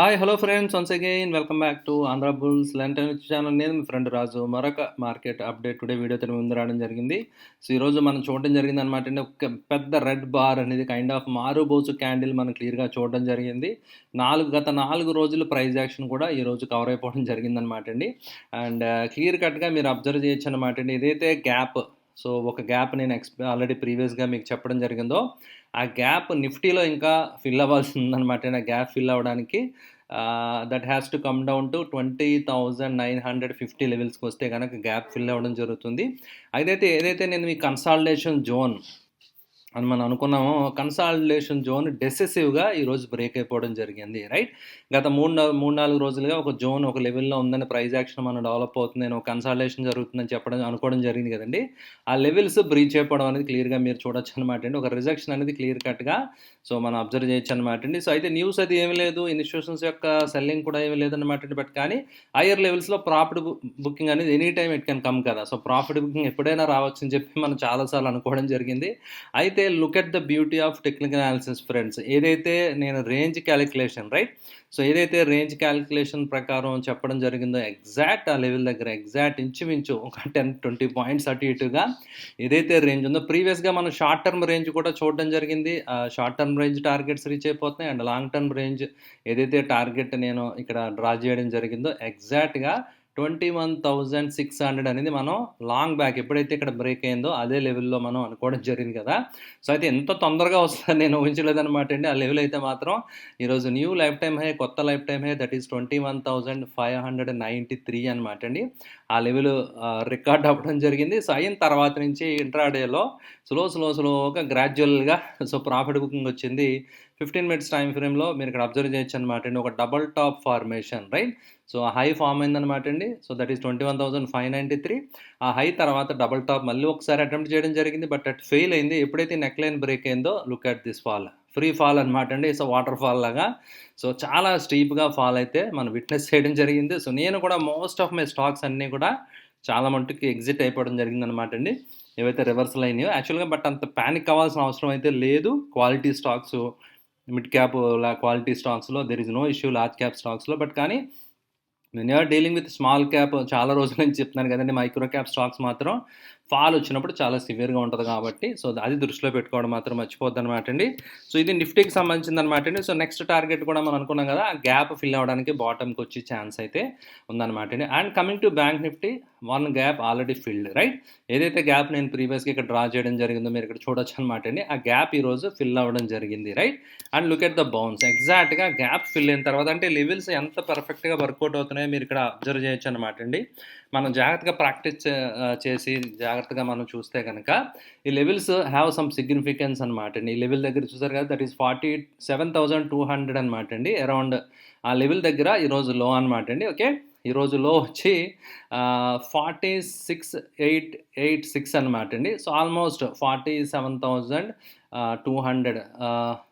Hi hello friends once again welcome back to Andhra bulls Liton channel నేను మీ friend రాజు. మరొక market update today వీడియోతో ముందు రావడం జరిగింది. సో ఈరోజు మనం చూడడం జరిగింది అనమాట అంటే ఒక పెద్ద రెడ్ బార్ అనేది కైండ్ ఆఫ్ మారుబోసు క్యాండిల్ మనం క్లియర్గా చూడడం జరిగింది. నాలుగు గత నాలుగు రోజులు ప్రైజ్ యాక్షన్ కూడా ఈరోజు కవర్ అయిపోవడం జరిగింది అనమాట అండి. అండ్ క్లియర్ కట్గా మీరు అబ్జర్వ్ చేయొచ్చు అనమాట అండి. ఏదైతే గ్యాప్ సో ఒక గ్యాప్ నేను ఎక్స్ ఆల్రెడీ ప్రీవియస్గా మీకు చెప్పడం జరిగిందో ఆ గ్యాప్ నిఫ్టీలో ఇంకా ఫిల్ అవ్వాల్సి ఉందన్నమాట ఆ గ్యాప్ ఫిల్ అవ్వడానికి that has to come down to twenty thousand nine hundred fifty లెవెల్స్కి వస్తే కనుక గ్యాప్ ఫిల్ అవ్వడం జరుగుతుంది. అయితే ఏదైతే నేను మీ కన్సాలిడేషన్ జోన్ అని మనం అనుకున్నాము. కన్సాలిడేషన్ జోన్ డెసెసివ్గా ఈరోజు బ్రేక్ అయిపోవడం జరిగింది రైట్ గత మూడు మూడు నాలుగు రోజులుగా ఒక జోన్ ఒక లెవెల్లో ఉందని ప్రైజ్ యాక్షన్ మనం డెవలప్ అవుతుంది ఒక కన్సాలిడేషన్ జరుగుతుందని చెప్పడం అనుకోవడం జరిగింది కదండి. ఆ లెవెల్స్ బ్రీచ్ అయిపోవడం అనేది క్లియర్గా మీరు చూడొచ్చు అనమాట అండి. ఒక రిజెక్షన్ అనేది క్లియర్ కట్గా సో మనం అబ్జర్వ్ చేయొచ్చు అనమాట అండి. సో అయితే న్యూస్ అది ఏమి లేదు ఇన్స్టిట్యూషన్స్ యొక్క సెల్లింగ్ కూడా ఏమి లేదన్నమాట అండి. బట్ కానీ హయ్యర్ లెవెల్స్లో ప్రాఫిట్ బుకింగ్ అనేది any time it can come కదా. సో ప్రాఫిట్ బుకింగ్ ఎప్పుడైనా రావచ్చు అని చెప్పి మనం చాలాసార్లు అనుకోవడం జరిగింది. అయితే look at the beauty of technical analysis friends ఏదైతే నేను రేంజ్ క్యాలిక్యులేషన్ రైట్ సో ఏదైతే రేంజ్ క్యాలిక్యులేషన్ ప్రకారం చెప్పడం జరిగిందో ఎగ్జాక్ట్ ఆ లెవెల్ దగ్గర ఎగ్జాక్ట్ ఇంచుమించు ఒక టెన్ ట్వంటీ పాయింట్స్ అటు ఇటుగా ఏదైతే రేంజ్ ఉందో. ప్రీవియస్గా మనం షార్ట్ టర్మ్ రేంజ్ కూడా చూడడం జరిగింది. Short term range targets reach అయిపోతున్నాయి. అండ్ లాంగ్ టర్మ్ రేంజ్ ఏదైతే టార్గెట్ నేను ఇక్కడ డ్రా చేయడం జరిగిందో ఎగ్జాక్ట్గా twenty one thousand six hundred అనేది మనం లాంగ్ బ్యాక్ ఎప్పుడైతే ఇక్కడ బ్రేక్ అయిందో అదే లెవెల్లో మనం అనుకోవడం జరిగింది కదా. సో అయితే ఎంత తొందరగా వస్తుంది నేను ఊహించలేదన్నమాట అండి. ఆ లెవెల్ అయితే మాత్రం ఈరోజు న్యూ లైఫ్ టైం హై కొత్త lifetime high that is twenty one thousand five hundred ninety three అనమాట అండి. ఆ లెవెల్ రికార్డ్ అవ్వడం జరిగింది. సో అయిన తర్వాత నుంచి ఇంట్రాడేలో స్లో స్లో స్లోగా గ్రాడ్యువల్గా సో ప్రాఫిట్ బుకింగ్ వచ్చింది. ఫిఫ్టీన్ మినిట్స్ టైం ఫ్రేమ్లో మీరు ఇక్కడ అబ్జర్వ్ చేయొచ్చు అనమాట అండి. ఒక double top formation right so ఆ హై ఫామ్ అయిందనమాట అండి. So that is twenty one thousand five ninety three ఆ హై తర్వాత డబల్ టాప్ మళ్ళీ ఒకసారి అటెంప్ట్ చేయడం జరిగింది బట్ అట్ ఫెయిల్ అయింది. ఎప్పుడైతే నెక్ లైన్ బ్రేక్ అయిందో look at this fall free fall అనమాట అండి. సో వాటర్ ఫాల్ లాగా. సో చాలా స్టీప్గా ఫాల్ అయితే మనం విట్నెస్ చేయడం జరిగింది. సో నేను కూడా మోస్ట్ ఆఫ్ మై స్టాక్స్ అన్నీ కూడా చాలా మట్టుకి ఎగ్జిట్ అయిపోవడం జరిగింది అనమాట అండి. ఏవైతే రివర్సల్ అయినాయో యాక్చువల్గా బట్ అంత ప్యానిక్ అవ్వాల్సిన అవసరం అయితే లేదు. క్వాలిటీ స్టాక్స్ మిడ్ క్యాప్ లా క్వాలిటీ స్టాక్స్లో there is no issue large cap స్టాక్స్లో బట్ కానీ నేను are dealing with small cap చాలా రోజుల నుంచి చెప్తున్నాను కదండి మైక్రో క్యాప్ స్టాక్స్ మాత్రం ఫాల్ వచ్చినప్పుడు చాలా సివియర్గా ఉంటుంది కాబట్టి సో అది దృష్టిలో పెట్టుకోవడం మాత్రం మర్చిపోద్ది అనమాట అండి. సో ఇది నిఫ్టీకి సంబంధించింది అనమాట అండి. సో నెక్స్ట్ టార్గెట్ కూడా మనం అనుకున్నాం కదా ఆ గ్యాప్ ఫిల్ అవ్వడానికి బాటమ్కి వచ్చే ఛాన్స్ అయితే ఉందన్నమాట అండి. And coming to bank Nifty one gap already filled right ఏదైతే గ్యాప్ నేను ప్రీవియస్గా ఇక్కడ డ్రా చేయడం జరిగిందో మీరు ఇక్కడ చూడొచ్చు అనమాట అండి. ఆ గ్యాప్ ఈరోజు ఫిల్ అవ్వడం జరిగింది right and look at the bounce ఎగ్జాక్ట్గా గ్యాప్ ఫిల్ అయిన తర్వాత అంటే లెవెల్స్ ఎంత పర్ఫెక్ట్గా వర్కౌట్ అవుతున్నాయో మీరు ఇక్కడ అబ్జర్వ్ చేయొచ్చు అనమాట అండి. మనం జాగ్రత్తగా ప్రాక్టీస్ చేసి జాగ్రత్తగా మనం చూస్తే కనుక ఈ లెవెల్స్ హ్యావ్ సమ్ సిగ్నిఫికెన్స్ అనమాట అండి. ఈ లెవెల్ దగ్గర చూసారు కదా that is forty seven thousand two hundred అనమాట అండి. అరౌండ్ ఆ లెవెల్ దగ్గర ఈరోజు లో అనమాట అండి. ఓకే ఈరోజు లో వచ్చి forty six eight eight six అనమాట అండి. So almost forty seven thousand two hundred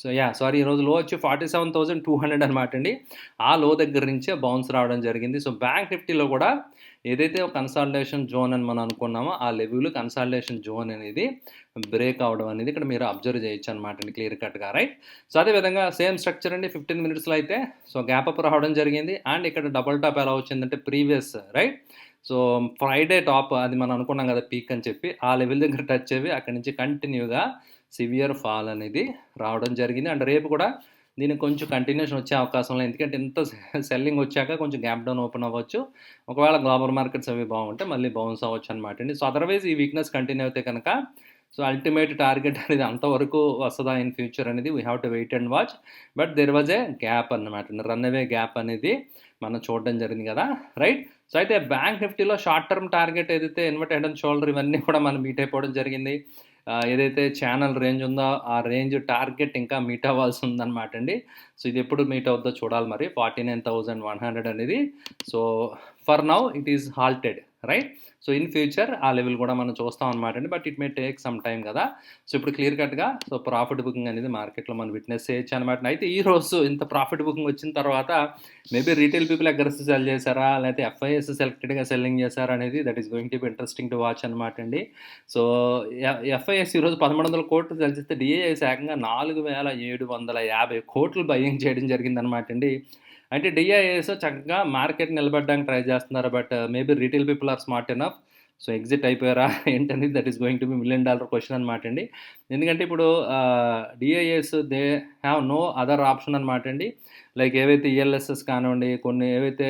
so yeah sorry ఈరోజు లో వచ్చి forty seven thousand two hundred అనమాట అండి. ఆ లో దగ్గర నుంచే బౌన్స్ రావడం జరిగింది. సో బ్యాంక్ నిఫ్టీలో కూడా ఏదైతే కన్సాలిడేషన్ జోన్ అని మనం అనుకున్నామో ఆ లెవెల్ కన్సాలిడేషన్ జోన్ అనేది బ్రేక్ అవడం అనేది ఇక్కడ మీరు అబ్జర్వ్ చేయొచ్చు అనమాట అండి క్లియర్ కట్గా రైట్ సో అదేవిధంగా సేమ్ స్ట్రక్చర్ అండి ఫిఫ్టీన్ మినిట్స్లో అయితే సో గ్యాప్ అప్ రావడం జరిగింది. అండ్ ఇక్కడ డబల్ టాప్ ఎలా వచ్చిందంటే previous right so Friday top అది మనం అనుకున్నాం కదా పీక్ అని చెప్పి ఆ లెవెల్ దగ్గర టచ్ అయ్యి అక్కడి నుంచి కంటిన్యూగా సివియర్ ఫాల్ అనేది రావడం జరిగింది. అండ్ రేపు కూడా దీనికి కొంచెం కంటిన్యూషన్ వచ్చే అవకాశం లేదు. ఎందుకంటే ఇంత సెల్లింగ్ వచ్చాక కొంచెం గ్యాప్ డౌన్ ఓపెన్ అవ్వచ్చు. ఒకవేళ గ్లోబల్ మార్కెట్స్ అవి బాగుంటే మళ్ళీ బౌన్స్ అవ్వచ్చు అనమాట అండి. సో అదర్వైజ్ ఈ వీక్నెస్ కంటిన్యూ అయితే కనుక సో అల్టిమేట్ టార్గెట్ అనేది అంతవరకు వస్తుందా ఇన్ ఫ్యూచర్ అనేది we have to wait and watch but there was a gap అనమాట రన్ అవే గ్యాప్ అనేది మనం చూడడం జరిగింది కదా. రైట్ సో అయితే బ్యాంక్ నిఫ్టీలో షార్ట్ టర్మ్ టార్గెట్ ఏదైతే ఇన్వర్ట్ అండ్ షోల్డర్ ఇవన్నీ కూడా మనం మీట్ అయిపోవడం జరిగింది. ఏదైతే ఛానల్ రేంజ్ ఉందో ఆ రేంజ్ టార్గెట్ ఇంకా మీట్ అవ్వాల్సి ఉందన్నమాట అండి. సో ఇది ఎప్పుడు మీట్ అవుద్దో చూడాలి మరి. Forty nine thousand one hundred అనేది. So for now it is halted right so in future ఆ లెవెల్ కూడా మనం చూస్తాం అనమాట అండి. But it may take some time కదా. సో ఇప్పుడు క్లియర్ కట్గా సో ప్రాఫిట్ బుకింగ్ అనేది మార్కెట్లో మనం విట్నెస్ చేయొచ్చు అనమాట అయితే ఈ రోజు ఇంత ప్రాఫిట్ బుకింగ్ వచ్చిన తర్వాత maybe retail people aggressive sell చేశారా? లేకపోతే ఎఫ్ఐఎస్ సెలెక్టెడ్గా సెల్లింగ్ చేశారా అనేది that is going to be interesting to watch అనమాట అండి. సో ఎఫ్ఐఎస్ ఈరోజు పదమూడు వందల కోట్లు తెలిసిస్తే డిఏఎస్ ఏకంగా నాలుగు వేల ఏడు వందల యాభై కోట్లు బయ్యింగ్ చేయడం జరిగిందనమాట అండి. అంటే డిఐఏఎస్ చక్కగా మార్కెట్ నిలబడడానికి ట్రై చేస్తున్నారు? But maybe retail people are smart enough so exit అయిపోయారా? ఏంటనేది that is going to be million dollar question అనమాట అండి. ఎందుకంటే ఇప్పుడు DIs they have no other option అనమాట అండి. లైక్ ఏవైతే ఈఎల్ఎస్ఎస్ కానివ్వండి కొన్ని ఏవైతే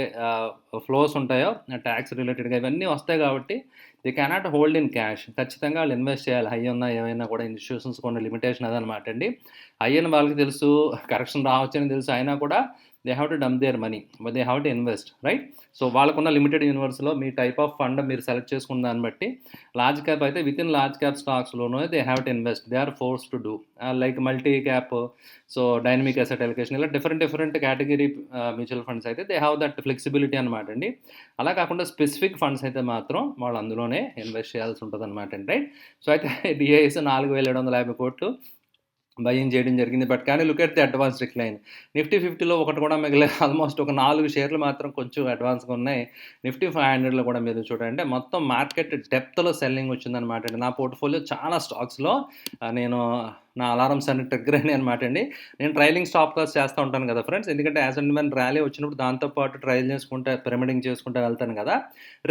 ఫ్లోస్ ఉంటాయో ట్యాక్స్ రిలేటెడ్గా ఇవన్నీ వస్తాయి కాబట్టి they cannot hold in cash ఖచ్చితంగా వాళ్ళు ఇన్వెస్ట్ చేయాలి. హై ఉన్నా ఏమైనా కూడా ఇన్స్టిట్యూషన్స్ కొన్ని లిమిటేషన్ అదనమాట అండి. హై అని వాళ్ళకి తెలుసు కరెక్షన్ రావచ్చని తెలుసు. అయినా కూడా they have to dump their money they have to invest right so వాళ్ళకున్న లిమిటెడ్ యూనివర్స్లో మీ టైప్ ఆఫ్ ఫండ్ మీరు సెలెక్ట్ చేసుకున్న దాన్ని బట్టి లార్జ్ క్యాప్ అయితే within large cap స్టాక్స్లోనూ they have to invest they are forced to do like multi cap so dynamic asset allocation ఇలా different different category mutual funds అయితే they have that flexibility అనమాట అండి. అలా కాకుండా specific funds అయితే మాత్రం వాళ్ళు అందులోనే ఇన్వెస్ట్ చేయాల్సి ఉంటుంది అనమాట అండి రైట్ సో అయితే డిఐఎస్ నాలుగు వేల ఏడు వందల యాభై కోట్లు బయ్యం చేయడం జరిగింది. బట్ కానీ look at the advance decline. Nifty ఫిఫ్టీలో ఒకటి కూడా మిగిలే ఆల్మోస్ట్ ఒక నాలుగు షేర్లు మాత్రం కొంచెం అడ్వాన్స్గా ఉన్నాయి. నిఫ్టీ ఫైవ్ హండ్రెడ్లో కూడా మీరు చూడండి మొత్తం మార్కెట్ డెప్త్లో సెల్లింగ్ వచ్చిందనమాట అండి. నా పోర్ట్ఫోలియో చాలా స్టాక్స్లో. నేను నా అలారమ్స్ అన్ని ట్రిగ్గర్ అయినాయి అనమాట అండి. నేను ట్రైలింగ్ స్టాప్ క్లాస్ చేస్తూ ఉంటాను కదా ఫ్రెండ్స్. ఎందుకంటే యాజ్ అండ్ మెన్ ర్యాలీ వచ్చినప్పుడు దాంతోపాటు ట్రైల్ చేసుకుంటే పిరమిడింగ్ చేసుకుంటూ వెళ్తాను కదా.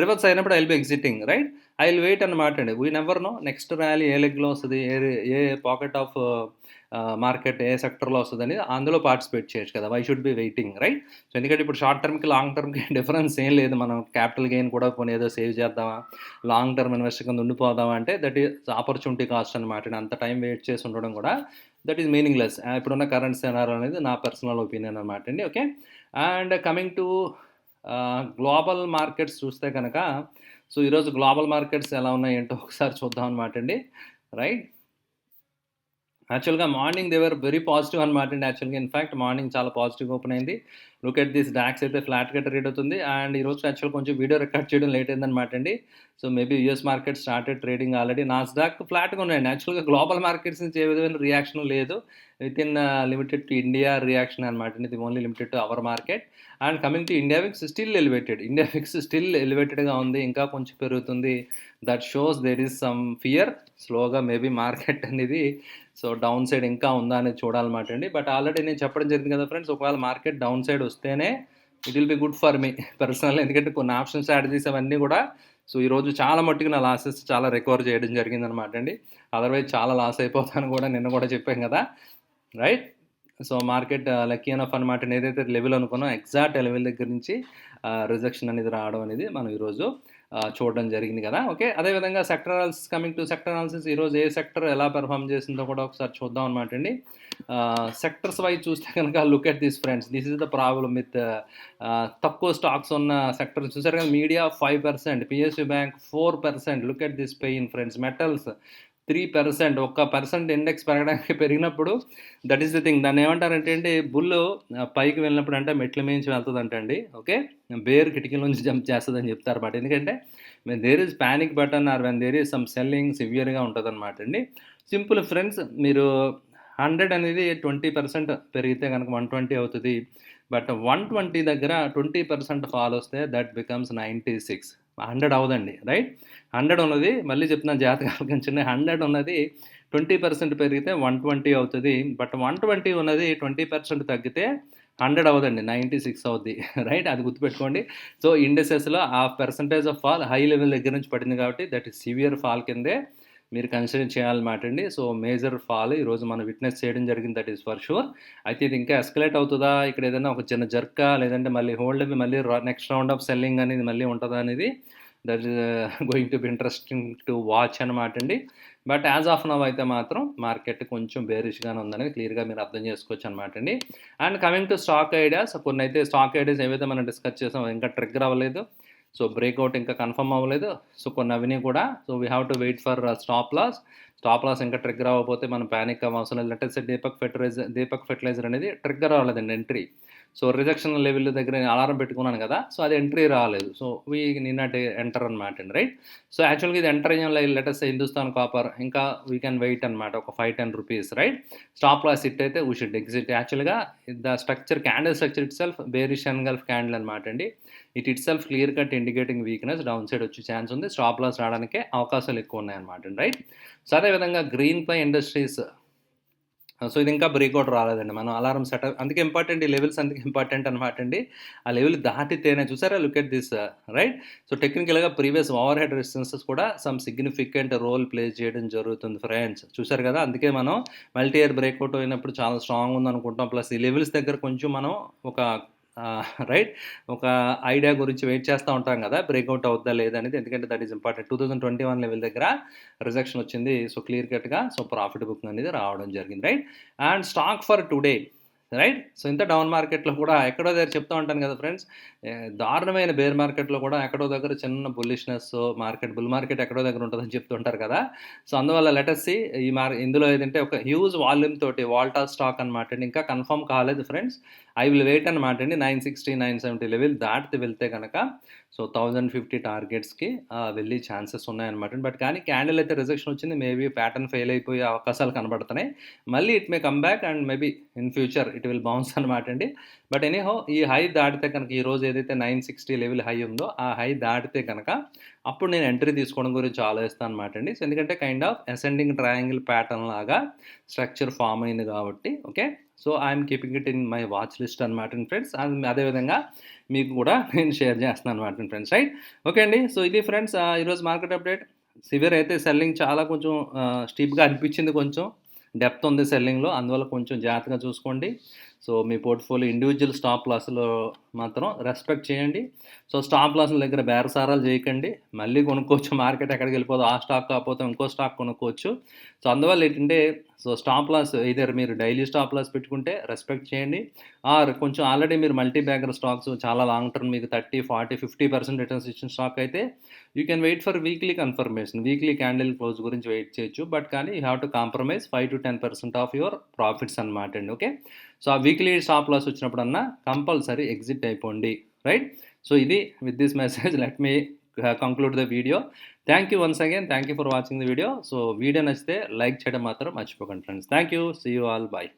రివర్స్ అయినప్పుడు I will be exiting right? I will wait అనమాట అండి. We never know next rally ఏ లెగ్లో వస్తుంది? ఏ ఏ పాకెట్ ఆఫ్ మార్కెట్ ఏ సెక్టర్లో అనేది అందులో పార్టిసిపేట్ చేయొచ్చు కదా. Why should be waiting right so ఎందుకంటే ఇప్పుడు షార్ట్ టర్మ్కి లాంగ్ టర్మ్కి డిఫరెన్స్ ఏం లేదు. మనం క్యాపిటల్ గెయిన్ కూడా కొన్ని ఏదో సేవ్ చేద్దామా? లాంగ్ టర్మ్ ఇన్వెస్ట్ కింద ఉండిపోదామా అంటే దట్ ఈస్ ఆపర్చునిటీ కాస్ట్ అనమాట అంత టైం వెయిట్ చేసి ఉండడం కూడా దట్ ఈస్ మీనింగ్లెస్ ఇప్పుడున్న కరెంట్ సెనార్ అనేది నా పర్సనల్ ఒపీనియన్ అనమాట అండి. Okay and coming to global markets చూస్తే కనుక సో ఈరోజు గ్లోబల్ మార్కెట్స్ ఎలా ఉన్నాయి ఏంటో ఒకసారి చూద్దాం అనమాట అండి. రైట్ యాక్చువల్గా మార్నింగ్ దేవర్ వెరీ పాజిటివ్ అనమాట అండి. యాక్చువల్గా ఇన్ఫాక్ట్ మార్నింగ్ చాలా పాజిటివ్ ఓపెన్ అయింది. లుక్ ఎట్ దిస్ డాక్స్ అయితే ఫ్లాట్గా ట్రేడ్ అవుతుంది. అండ్ ఈరోజు యాక్చువల్ కొంచెం వీడియో రికార్డ్ చేయడం లేట్ అయిందనమాట అండి. So maybe US market started trading already Nasdaq ఫ్లాట్గా ఉన్నాయండి యాక్చువల్గా గ్లోబల్ మార్కెట్స్ నుంచి ఏ విధమైన రియాక్షన్ లేదు. Within limited to India reaction అనమాట ఇది only limited to our market and coming to India VIX still elevated India VIX still ఎలివేటెడ్గా ఉంది. ఇంకా కొంచెం పెరుగుతుంది. That shows there is some fear స్లోగా మేబీ మార్కెట్ అనేది సో డౌన్ సైడ్ ఇంకా ఉందా అనేది చూడాలన్నమాట అండి. బట్ ఆల్రెడీ నేను చెప్పడం జరిగింది కదా ఫ్రెండ్స్ ఒకవేళ మార్కెట్ డౌన్ సైడ్ వస్తేనే it will be good for me personal ఎందుకంటే కొన్ని ఆప్షన్ స్ట్రాటజీస్ అవన్నీ కూడా సో ఈరోజు చాలా మట్టుకు నా లాసెస్ చాలా రికవర్ చేయడం జరిగింది అనమాట అండి. అదర్వైజ్ చాలా లాస్ అయిపోతాను కూడా నిన్న కూడా చెప్పాం కదా. Right? So market lucky enough అనమాట ఏదైతే లెవెల్ అనుకున్నాం ఎగ్జాక్ట్ లెవెల్ దగ్గర నుంచి రిజెక్షన్ అనేది రావడం అనేది మనం ఈరోజు చూడడం జరిగింది కదా. ఓకే అదేవిధంగా sector analysis coming to sector analysis ఈరోజు ఏ సెక్టర్ ఎలా పెర్ఫామ్ చేసిందో కూడా ఒకసారి చూద్దాం అనమాట అండి. సెక్టర్స్ వైజ్ చూస్తే కనుక look at this friends this is the problem with తక్కువ స్టాక్స్ ఉన్న సెక్టర్ చూసారు కదా media five percent PSU bank four percent. Look at this pain friends metals. Three percent ఒక్క పర్సెంట్ ఇండెక్స్ పెరగడానికి పెరిగినప్పుడు దట్ ఈస్ ది థింగ్ దాన్ని ఏమంటారంటే అండి బుల్ పైకి వెళ్ళినప్పుడు అంటే మెట్ల మించి వెళ్తుంది అంటండి ఓకే బేర్ కిటికీలోంచి జంప్ జంప్ చేస్తుందని చెప్తారు బట్ ఎందుకంటే when there is panic button or when there is some selling సివియర్గా ఉంటుంది అనమాట అండి. సింపుల్ ఫ్రెండ్స్ మీరు హండ్రెడ్ అనేది ట్వంటీ పర్సెంట్ పెరిగితే కనుక వన్ ట్వంటీ అవుతుంది. బట్ వన్ ట్వంటీ దగ్గర ట్వంటీ పర్సెంట్ ఫాల్ వస్తే that becomes ninety six hundred అవదండి right? Hundred ఉన్నది మళ్ళీ చెప్తున్నాను జాతకాలు హండ్రెడ్ ఉన్నది ట్వంటీ పర్సెంట్ పెరిగితే వన్ ట్వంటీ అవుతుంది బట్ వన్ ట్వంటీ ఉన్నది ట్వంటీ పర్సెంట్ తగ్గితే హండ్రెడ్ అవ్వదండి నైంటీ సిక్స్ అవుద్ది రైట్? అది గుర్తుపెట్టుకోండి. సో ఇండస్ట్రీస్లో ఆ percentage of fall high level దగ్గర నుంచి పడింది కాబట్టి దట్ ఈస్ సివియర్ ఫాల్ కిందే మీరు కన్సిడర్ చేయాలన్నమాట అండి. సో మేజర్ ఫాల్ ఈరోజు మనం విట్నెస్ చేయడం జరిగింది దట్ ఈస్ ఫర్ షూర్ అయితే ఇది ఇంకా ఎస్కలేట్ అవుతుందా? ఇక్కడ ఏదైనా ఒక చిన్న జర్కా లేదంటే మళ్ళీ హోల్డ్ మళ్ళీ నెక్స్ట్ రౌండ్ ఆఫ్ సెల్లింగ్ అనేది మళ్ళీ ఉంటుందా అనేది? That is going to be interesting to watch అనమాట అండి. బట్ యాజ్ ఆఫ్ నవ్ అయితే మాత్రం మార్కెట్ కొంచెం బేరిష్గానే ఉందనేది క్లియర్గా మీరు అర్థం చేసుకోవచ్చు అనమాట అండి. And coming to stock ideas కొన్ని అయితే స్టాక్ ఐడియాస్ ఏవైతే మనం డిస్కస్ చేసాం ఇంకా ట్రిగ్గర్ అవ్వలేదు. సో బ్రేక్అవుట్ ఇంకా కన్ఫర్మ్ అవ్వలేదు. సో కొన్ని అవిని కూడా so we have to wait for stop loss stop loss ఇంకా ట్రిగ్గర్ అవ్వకపోతే మనం ప్యానిక్ అవసరం లేదు. అంటే దీపక్ ఫెర్టిలైజర్ దీపక్ ఫెర్టిలైజర్ అనేది ట్రిగ్గర్ అవ్వలేదండి ఎంట్రీ సో రిజెక్షన్ లెవెల్ దగ్గర నేను అలారం పెట్టుకున్నాను కదా సో అది ఎంట్రీ రాలేదు. సో వీ నిన్నటి ఎంటర్ అనమాట అండి రైట్ సో యాక్చువల్గా ఇది ఎంటర్ అయ్యే లెటెస్ హిందుస్థాన్ కాపర్ ఇంకా వీ కెన్ వెయిట్ అనమాట ఒక five ten rupees right stop loss it అయితే వీ షుడ్ ఎగ్జిట్ యాక్చువల్గా the structure candle structure itself bearish gulf candle అనమాట అండి. It itself clear cut indicating weakness downside వచ్చే chance ఉంది. Stop loss రావడానికే అవకాశాలు ఎక్కువ ఉన్నాయన్నమాట రైట్? సో అదేవిధంగా గ్రీన్ ప్లై ఇండస్ట్రీస్ సో ఇది ఇంకా బ్రేక్అవుట్ రాలేదండి. మనం అలారం సెట్ అందుకే ఇంపార్టెంట్ ఈ లెవెల్స్ అందుకే ఇంపార్టెంట్ అనమాట అండి. ఆ లెవెల్ దాటితేనే చూసారా? Look at this right so టెక్నికల్గా ప్రీవియస్ ఓవర్ హెడ్ రెసిస్టెన్సెస్ కూడా సమ్ సిగ్నిఫికెంట్ రోల్ ప్లే చేయడం జరుగుతుంది ఫ్రెండ్స్ చూసారు కదా? అందుకే మనం మల్టీ ఇయర్ బ్రేక్అవుట్ అయినప్పుడు చాలా స్ట్రాంగ్ ఉంది అనుకుంటాం ప్లస్ ఈ లెవెల్స్ దగ్గర కొంచెం మనం ఒక రైట్ ఒక ఐడియా గురించి వెయిట్ చేస్తూ ఉంటాం కదా బ్రేక్అవుట్ అవుద్దా లేదనేది ఎందుకంటే that is important two thousand twenty one level దగ్గర రిజెక్షన్ వచ్చింది సో క్లియర్ కట్గా సో ప్రాఫిట్ బుక్ అనేది రావడం జరిగింది right and stock for today right? So ఇంత డౌన్ మార్కెట్లో కూడా ఎక్కడో దగ్గర చెప్తూ ఉంటాను కదా ఫ్రెండ్స్. దారుణమైన బేర్ మార్కెట్లో కూడా ఎక్కడో దగ్గర చిన్న బుల్లిష్నెస్ మార్కెట్ బుల్ మార్కెట్ ఎక్కడో దగ్గర ఉంటుందని చెప్తుంటారు కదా. సో అందువల్ల లెటర్సి ఈ మార్ ఇందులో ఏదంటే ఒక హ్యూజ్ వాల్యూమ్ తోటి వాల్టా స్టాక్ అనమాట ఇంకా కన్ఫర్మ్ కాలేదు ఫ్రెండ్స్. ఐ విల్ వెయిట్ అనమాట అండి. Nine sixty nine seventy level దాటితే వెళ్తే కనుక సో థౌజండ్ ఫిఫ్టీ టార్గెట్స్కి వెళ్ళే ఛాన్సెస్ ఉన్నాయన్నమాట బట్ కానీ క్యాండిల్ అయితే రిజెక్షన్ వచ్చింది. మేబీ ప్యాటర్న్ ఫెయిల్ అయిపోయే అవకాశాలు కనబడుతున్నాయి. మళ్ళీ it may come back and maybe in future it will bounce అనమాట అండి. బట్ ఎనీహో ఈ హై దాటితే కనుక ఈ రోజు ఏదైతే నైన్ సిక్స్టీ లెవెల్ హై ఉందో ఆ హై దాటితే కనుక అప్పుడు నేను ఎంట్రీ తీసుకోవడం గురించి ఆలోచిస్తాను అనమాట అండి. ఎందుకంటే kind of ascending triangle pattern లాగా స్ట్రక్చర్ ఫామ్ అయింది కాబట్టి okay so I'm keeping it in my watch list అనమాట ఫ్రెండ్స్ అదేవిధంగా మీకు కూడా నేను షేర్ చేస్తున్నాను అనమాట ఫ్రెండ్స్ రైట్ ఓకే అండి. సో ఇది ఫ్రెండ్స్ ఈరోజు మార్కెట్ అప్డేట్ సివియర్ అయితే సెల్లింగ్ చాలా కొంచెం స్టీప్గా అనిపించింది కొంచెం. డెప్త్ ఉంది సెల్లింగ్లో అందువల్ల కొంచెం జాగ్రత్తగా చూసుకోండి. సో మీ పోర్ట్ఫోలియో ఇండివిజువల్ స్టాప్ లాస్లో మాత్రం రెస్పెక్ట్ చేయండి. సో స్టాప్ లాస్ల దగ్గర బేరసారాలు చేయకండి. మళ్ళీ కొనుక్కోవచ్చు మార్కెట్ ఎక్కడికి వెళ్ళిపోదు ఆ స్టాక్ కాకపోతే ఇంకో స్టాక్ కొనుక్కోవచ్చు. సో అందువల్ల ఏంటంటే సో స్టాప్ లాస్ ఇదర్ మీరు డైలీ స్టాప్ లాస్ పెట్టుకుంటే రెస్పెక్ట్ చేయండి. ఆర్ కొంచెం ఆల్రెడీ మీరు మల్టీ బ్యాగర్ స్టాక్స్ చాలా లాంగ్ టర్మ్ మీకు thirty forty fifty percent returns ఇచ్చిన స్టాక్ అయితే you can wait for weekly confirmation. Weekly candle close గురించి వెయిట్ చేయొచ్చు. బట్ కానీ you have to compromise five to ten percent of your profits అనమాట అండి. Okay? So ఆ weekly stop loss వచ్చినప్పుడన్నా compulsory exit అయిపోండి. రైట్? సో ఇది with this message let me conclude the video thank you once again thank you for watching the video so video నచ్చితే like చేయడం మాత్రం మర్చిపోకండి friends thank you see you all bye